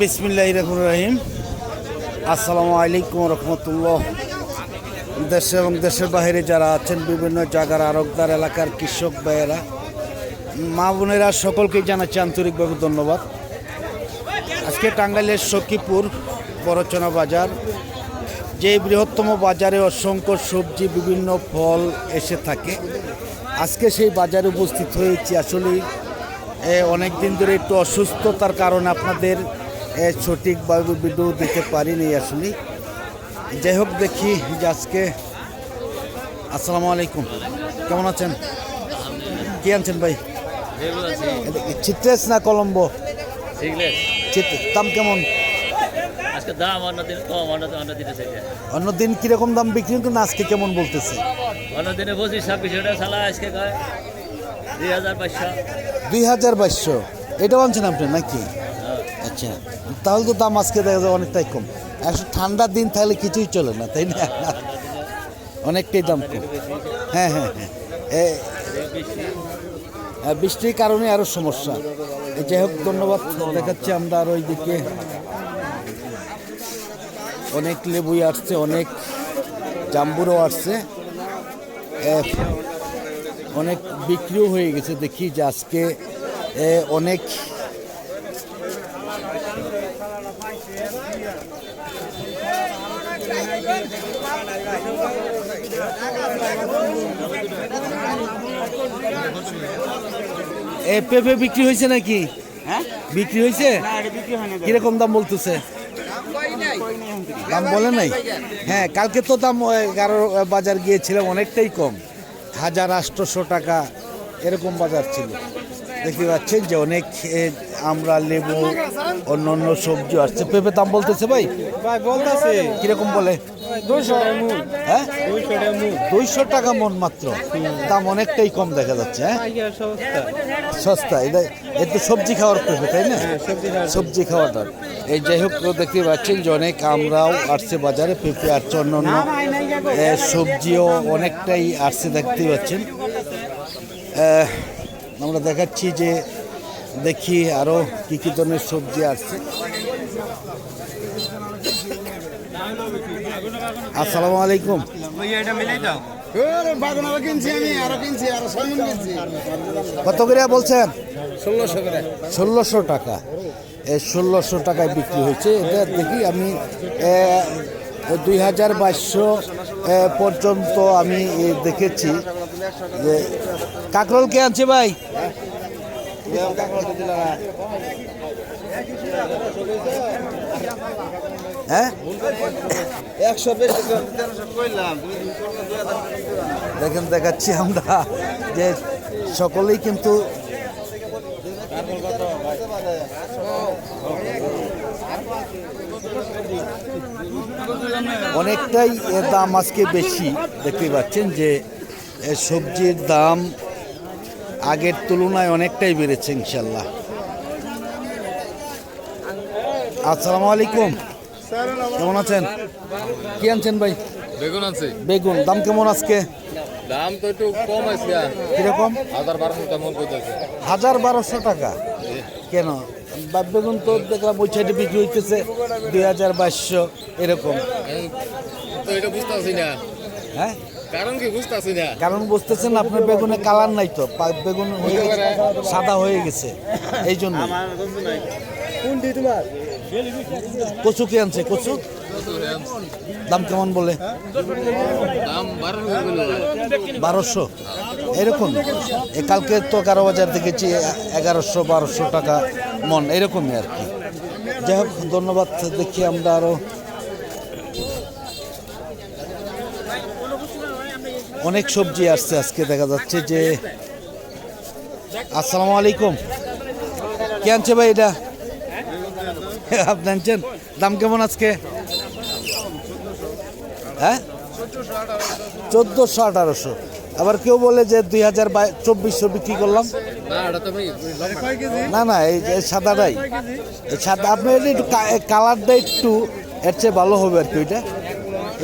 বিসমিল্লাহ রহমান রহিম। আসসালামু আলাইকুম রহমতুল্লাহ। দেশে এবং দেশের বাইরে যারা আছেন, বিভিন্ন জায়গার আরকদার এলাকার কৃষক ভাইয়েরা, মা বোনেরা সকলকেই জানাচ্ছি আন্তরিকভাবে ধন্যবাদ। আজকে টাঙ্গাইলের সখীপুর বরচনা বাজার, যে বৃহত্তম বাজারে অসংখ্য সবজি, বিভিন্ন ফল এসে থাকে। আজকে সেই বাজারে উপস্থিত হয়েছি। আসলে অনেক দিন ধরে একটু অসুস্থতার কারণে আপনাদের সঠিকভাবে ভিডিও দিতে পারিনি আসলে। যাই হোক দেখি যে আজকে আসসালামু আলাইকুম। কেমন আছেন? কি আনছেন ভাই? চিত্রেস না কলম্বো দাম কেমন? আজকে অন্য দিন কীরকম দাম বিক্রি? কিন্তু আজকে কেমন বলতেছে? অন্য দিনে পঁচিশ ছাব্বিশ আজকে কয়? দুই হাজার বাইশশো এটাও আনছেন আপনি নাকি? আচ্ছা তাহলে তো দাম আজকে দেখা যায় অনেকটাই কম। একশো ঠান্ডার দিন থাকলে কিছুই চলে না তাই না? অনেকটাই দাম কম। হ্যাঁ হ্যাঁ হ্যাঁ। বৃষ্টির কারণে আরও সমস্যা। যাই হোক ধন্যবাদ দেখাচ্ছি আমরা আর ওইদিকে অনেক লেবুই আসছে অনেক জাম্বুরও আসছে। অনেক বিক্রিও হয়ে গেছে দেখি যে আজকে এ, অনেক এ পেঁপে বিক্রি হয়েছে নাকি? হ্যাঁ? বিক্রি হয়েছে? হয় কীরকম দাম বলতেছে? দাম বলে নাই? হ্যাঁ কালকে তো দাম এগারো বাজার গিয়েছিলাম অনেকটাই কম। হাজার আটশোশো টাকা এরকম বাজার ছিল। দেখতে পাচ্ছেন যে অনেক আমরা লেবু অন্য অন্য সবজি আসছে। পেঁপে দাম বলতেছে ভাই? ভাই বলতেছে। কীরকম বলে? দুইশো টাকা হ্যাঁ? দুইশো টাকা মন। মাত্র। দাম অনেকটাই কম দেখা যাচ্ছে হ্যাঁ? সস্তা। সস্তা এটা এ তো সবজি খাওয়ার পেঁপে তাই না? সবজি খাওয়ার। সবজি খাওয়াটা এই যাই হোক দেখতে পাচ্ছেন যে অনেক আমরাও আসছে বাজারে পেঁপে আসছে অন্য অন্য সবজিও অনেকটাই আসছে, দেখতে পাচ্ছেন। আমরা দেখাচ্ছি যে দেখি আরও কী কী ধরনের সবজি আসছে। আসসালামু আলাইকুম। কত করে বলছেন? ষোলোশো করে ষোলোশো টাকা ষোলোশো টাকায় বিক্রি হয়েছে। এটা দেখি আমি দুই হাজার বাইশশো পর্যন্ত আমি দেখেছি যে কাকরোল কে আনছে ভাই? হ্যাঁ? দেখেন দেখাচ্ছি আমরা যে সকলেই কিন্তু অনেকটাই এর দাম আজকে বেশি। দেখতে পাচ্ছেন যে সবজির দাম আগের তুলনায় অনেকটাই বেড়েছে ইনশাল্লাহ আসসালামু আলাইকুম। কেমন আছেন? কি আনছেন ভাই? বেগুন আছে বেগুন। দাম কেমন আজকে? দাম তো একটু কম আছে কীরকম? হাজার বারোশো হাজার বারোশো টাকা। কেন? বা বেগুন তো দেখলাম ওই সাইডে বিক্রি হইতেছে দুই হাজার বাইশশো এরকম। তো এটা বুঝতেছি না। হ্যাঁ? কারণ কি বুঝতেছি না? কারণ বুঝতেছেন আপনার বেগুনে কালার নাই তো বেগুন হয়ে গেছে, সাদা হয়ে গেছে এই জন্য। কোনটি তোমার? কচু কে আনছে? কচু? দাম কেমন বলে? বারোশো বারোশো? এরকম। এ কালকে তো কারও বাজার দেখেছি এগারোশো বারোশো টাকা। মন, এরকমই আর কি। যাই হোক, ধন্যবাদ দেখি আমরা আরও অনেক সবজি আসছে আজকে, দেখা যাচ্ছে যে আসসালামু আলাইকুম। কে আনছে ভাই এটা? আপনি আনছেন দাম কেমন আজকে? হ্যাঁ? চোদ্দোশো আঠারোশো। আবার কেউ বলে যে দুই হাজার চব্বিশশো বিক্রি করলাম। না এটা তো ভাই না না এই যে সাদাটাই সাদা আপনি একটু কালারটা একটু এর চেয়ে ভালো হবে আর কি ওইটা।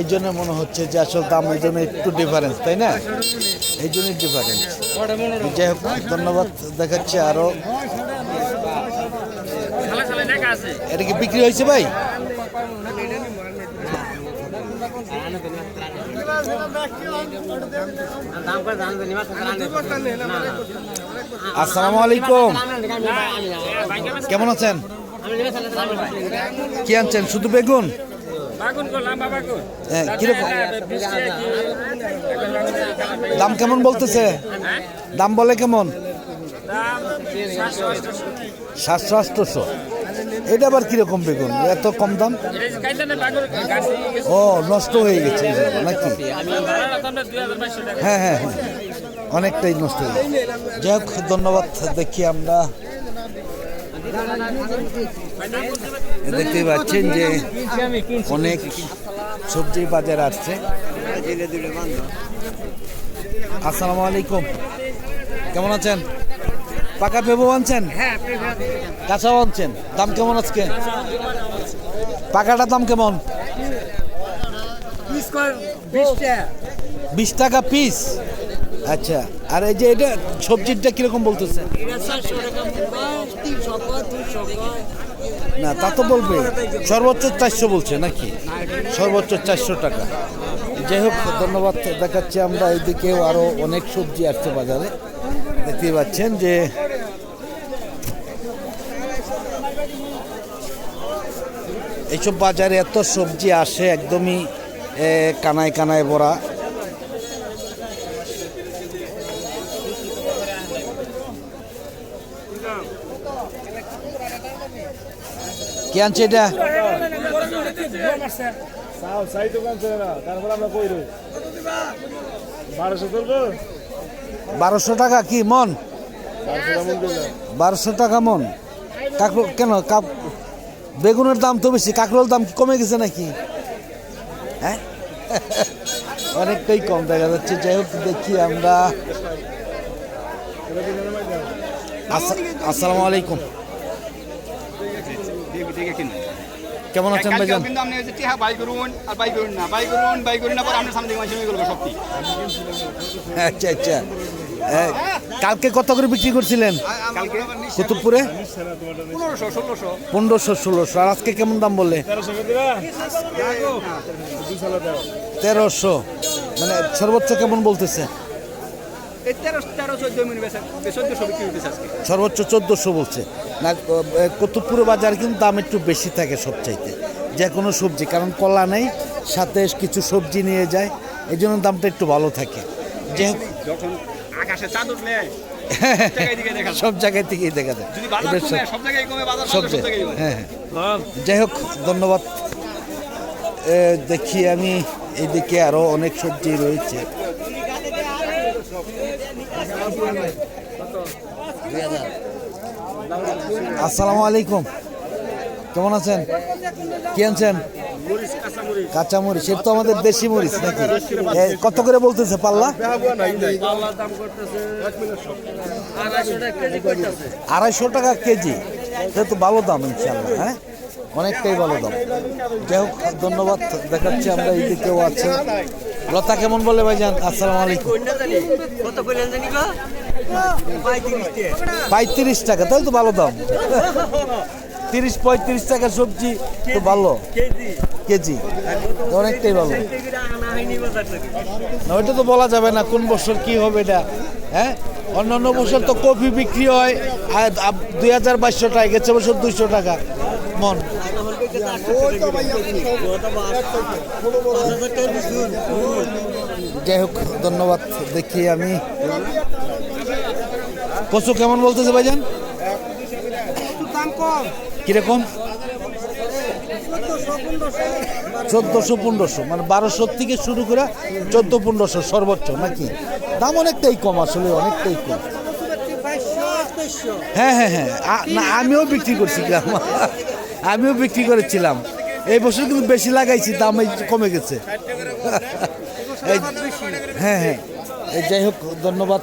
এই জন্য মনে হচ্ছে যে আসল দাম এই জন্য একটু ডিফারেন্স তাই না? এই জন্যই ডিফারেন্স যাই হোক ধন্যবাদ দেখাচ্ছি আরও এটা কি বিক্রি হয়েছে ভাই? আসসালামু আলাইকুম কেমন আছেন? কি আনছেন? শুধু বেগুন? হ্যাঁ, দাম কেমন বলতেছে? দাম বলে কেমন? সাতশো আটশোশো এটা আবার কীরকম বেগুন? এত কম দাম? ও, নষ্ট হয়ে গেছে নাকি? হ্যাঁ হ্যাঁ হ্যাঁ। অনেকটাই নষ্ট হয়ে গেছে। যাই হোক, ধন্যবাদ। দেখি আমরা। দেখতে পাচ্ছেন যে অনেক সবজি বাজার আসছে। আসসালামু আলাইকুম। কেমন আছেন? পাকা পেঁপো আনছেন কাঁচাও আনছেন দাম কেমন আজকে? পাকাটার দাম কেমন? বিশ টাকা। পিস? আচ্ছা আর এই যে এটা সবজিটা কীরকম বলতেছে? না তা তো বলবে। সর্বোচ্চ চারশো বলছে নাকি? সর্বোচ্চ চারশো টাকা। যাই হোক ধন্যবাদ। দেখাচ্ছি আমরা এইদিকেও আরও অনেক সবজি আসছে বাজারে। দেখতে পাচ্ছেন যে এইসব বাজারে এত সবজি আসে একদমই কানায় কানায় ভরা। কে আনছে এটা? বারোশো টাকা কি মন? বারোশো টাকা মন কেন বেগুনের দাম তো বেশি কাকরোল দাম কমে গেছে নাকি? হ্যাঁ? অনেকটাই কম দেখা যাচ্ছে যাই হোক দেখি আমরা। আস- আসসালামু আলাইকুম কেমন আছেন ভাইজান? কিন্তু আপনি হচ্ছে টিহা বাই করুন আর বাই করুন না বাই করুন বাই করুন না পর আপনার সামনে মাসে হয়ে সত্যি আচ্ছা আচ্ছা। কালকে কত করে বিক্রি করছিলেন? কুতুবপুরে? পনেরোশো ষোলোশো। আর আজকে কেমন দাম বললে? তেরোশো। মানে সর্বোচ্চ কেমন বলতেছে? সর্বোচ্চ চোদ্দোশো বলছে। না কুতুবপুরে বাজার কিন্তু দাম একটু বেশি থাকে সবচাইতে। যে কোনো সবজি কারণ কলা নেই সাথে কিছু সবজি নিয়ে যায় এই জন্য দামটা একটু ভালো থাকে। যে যখন আকাশে চাঁদ উঠলে। সব জায়গায় থেকেই দেখা যায়। সব-। হ্যাঁ যাই হোক ধন্যবাদ। দেখি আমি এইদিকে আরও অনেক সবজি রয়েছে। আসসালামু আলাইকুম। কেমন আছেন? কি আনছেন? কাঁচা মরিচ তো আমাদের দেশি মরিচ নাকি? কত করে বলতেছে পাল্লা? আড়াইশো টাকা কেজি। এটা তো ভালো দাম ইনশাল্লাহ হ্যাঁ? অনেকটাই ভালো দাম। যাই হোক, ধন্যবাদ দেখাচ্ছি আমরা এই দিকেও আছে। লতা কেমন বলে ভাইজান? আসসালাম আলাইকুম। পঁয়ত্রিশ টাকা তাহলে তো ভালো দাম। তিরিশ পঁয়ত্রিশ টাকা সবজি তো ভালো। কেজি। অনেকটাই ভালো। না ওইটা তো বলা যাবে না কোন বছর কি হবে এটা হ্যাঁ? অন্যান্য বছর তো কফি বিক্রি হয় দুই হাজার বাইশশো টাকা গেছে বছর দুইশো টাকা মন। যাই হোক ধন্যবাদ দেখি আমি। কচু কেমন বলতেছে ভাইজান? কীরকম? চোদ্দোশো পনেরোশো মানে বারোশো থেকে শুরু করে চোদ্দ পনেরোশো সর্বোচ্চ নাকি? দাম অনেকটাই কম আসলে, অনেকটাই কম। হ্যাঁ হ্যাঁ হ্যাঁ না, আমিও বিক্রি করছিলাম। আমিও বিক্রি করেছিলাম। এই বছর কিন্তু বেশি লাগাইছি দাম কমে গেছে। হ্যাঁ হ্যাঁ এই যাই হোক, ধন্যবাদ।